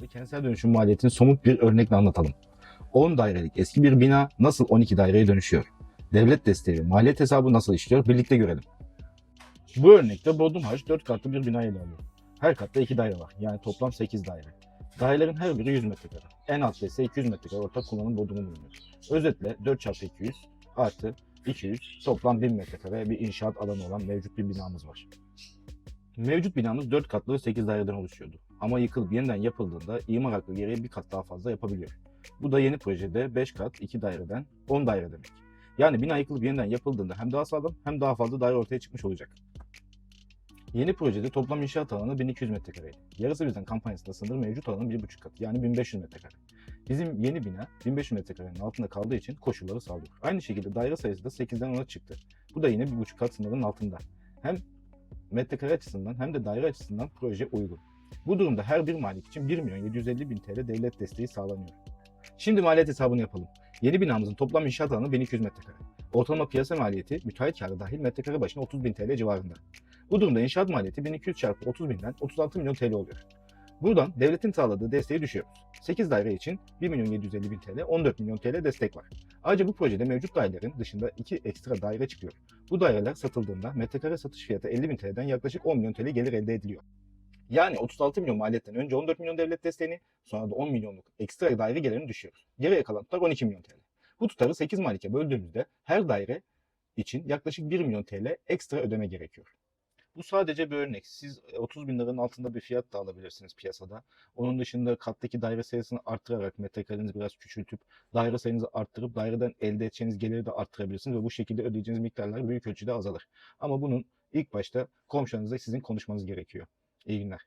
videomuzda kentsel dönüşüm maliyetini somut bir örnekle anlatalım. 10 dairelik eski bir bina nasıl 12 daireye dönüşüyor? Devlet desteği, maliyet hesabı nasıl işliyor? Birlikte görelim. Bu örnekte Bodrum Harç 4 katlı bir bina ele alıyor. Her katta 2 daire var. Yani toplam 8 daire. Dairelerin her biri 100 metrekare. En altta ise 200 metrekare ortak kullanım bodrumu bulunuyor. Özetle 4 çarpı 200 artı 200 toplam 1000 metrekare bir inşaat alanı olan mevcut bir binamız var. Mevcut binamız 4 katlı ve 8 daireden oluşuyordu. Ama yıkılıp yeniden yapıldığında imar hakkı gereği bir kat daha fazla yapabiliyor. Bu da yeni projede 5 kat 2 daireden 10 daire demek. Yani bina yıkılıp yeniden yapıldığında hem daha sağlam hem daha fazla daire ortaya çıkmış olacak. Yeni projede toplam inşaat alanı 1200 metrekareydi. Yarısı bizden kampanyasında sınır mevcut alanın 1,5 katı yani 1500 metrekare. Bizim yeni bina 1500 metrekarenin altında kaldığı için koşulları sağlıyor. Aynı şekilde daire sayısı da 8'den 10'a çıktı. Bu da yine 1,5 kat sınırının altında. Hem metrekare açısından hem de daire açısından proje uygun. Bu durumda her bir malik için 1 milyon 750 bin TL devlet desteği sağlanıyor. Şimdi maliyet hesabını yapalım. Yeni binamızın toplam inşaat alanı 1200 metrekare. Ortalama piyasa maliyeti müteahhit karı dahil metrekare başına 30 bin TL civarında. Bu durumda inşaat maliyeti 1200 çarpı 30 binden 36 milyon TL oluyor. Buradan devletin sağladığı desteği düşüyoruz. 8 daire için 1 milyon 750 bin TL, 14 milyon TL destek var. Ayrıca bu projede mevcut dairelerin dışında 2 ekstra daire çıkıyor. Bu daireler satıldığında metrekare satış fiyatı 50 bin TL'den yaklaşık 10 milyon TL gelir elde ediliyor. Yani 36 milyon maliyetten önce 14 milyon devlet desteğini sonra da 10 milyonluk ekstra daire gelirini düşüyoruz. Geriye kalan tutar 12 milyon TL. Bu tutarı 8 malike böldüğümüzde her daire için yaklaşık 1 milyon TL ekstra ödeme gerekiyor. Bu sadece bir örnek. Siz 30 bin liranın altında bir fiyat da alabilirsiniz piyasada. Onun dışında kattaki daire sayısını arttırarak metrekarenizi biraz küçültüp daire sayınızı arttırıp daireden elde edeceğiniz geliri de arttırabilirsiniz ve bu şekilde ödeyeceğiniz miktarlar büyük ölçüde azalır. Ama bunun ilk başta komşunuzla sizin konuşmanız gerekiyor. Igna.